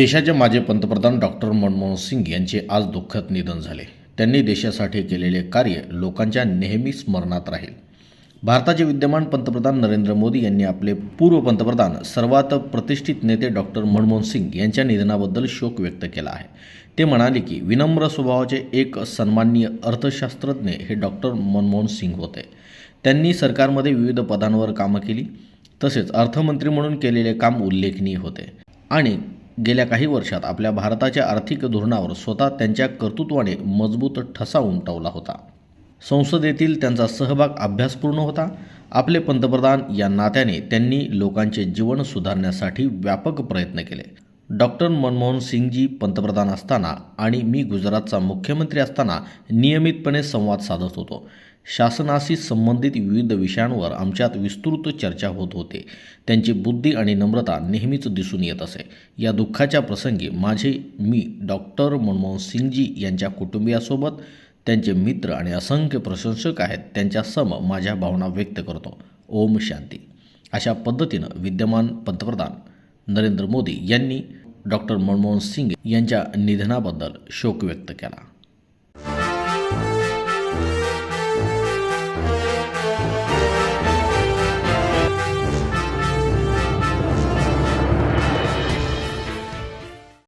देशाचे माजी पंतप्रधान डॉक्टर मनमोहन सिंग यांचे आज दुःखद निधन झाले. त्यांनी देशासाठी केलेले कार्य लोकांच्या नेहमी स्मरणात राहील. भारताचे विद्यमान पंतप्रधान नरेंद्र मोदी यांनी आपले पूर्व पंतप्रधान सर्वात प्रतिष्ठित नेते डॉक्टर मनमोहन सिंग यांच्या निधनाबद्दल शोक व्यक्त केला आहे. ते म्हणाले की विनम्र स्वभावाचे एक सन्माननीय अर्थशास्त्रज्ञ हे डॉक्टर मनमोहन सिंग होते. त्यांनी सरकारमध्ये विविध पदांवर कामं केली तसेच अर्थमंत्री म्हणून केलेले काम उल्लेखनीय होते. आणि गेल्या काही वर्षात आपल्या भारताच्या आर्थिक धोरणावर स्वतः त्यांच्या कर्तृत्वाने मजबूत ठसा उमटवला होता. संसदेतील त्यांचा सहभाग अभ्यासपूर्ण होता. आपले पंतप्रधान या नात्याने त्यांनी लोकांचे जीवन सुधारण्यासाठी व्यापक प्रयत्न केले. डॉक्टर मनमोहन सिंगजी पंतप्रधान असताना आणि मी गुजरातचा मुख्यमंत्री असताना नियमितपणे संवाद साधत होतो. शासनाशी संबंधित विविध विषयांवर आमच्यात विस्तृत चर्चा होत होते. त्यांची बुद्धी आणि नम्रता नेहमीच दिसून येत असे. या दुःखाच्या प्रसंगी माझे मी डॉक्टर मनमोहन सिंगजी यांच्या कुटुंबियासोबत त्यांचे मित्र आणि असंख्य प्रशंसक आहेत त्यांच्या सम माझ्या भावना व्यक्त करतो. ओम शांती. अशा पद्धतीनं विद्यमान पंतप्रधान नरेंद्र मोदी यांनी डॉक्टर मनमोहन सिंग यांच्या निधनाबद्दल शोक व्यक्त केला.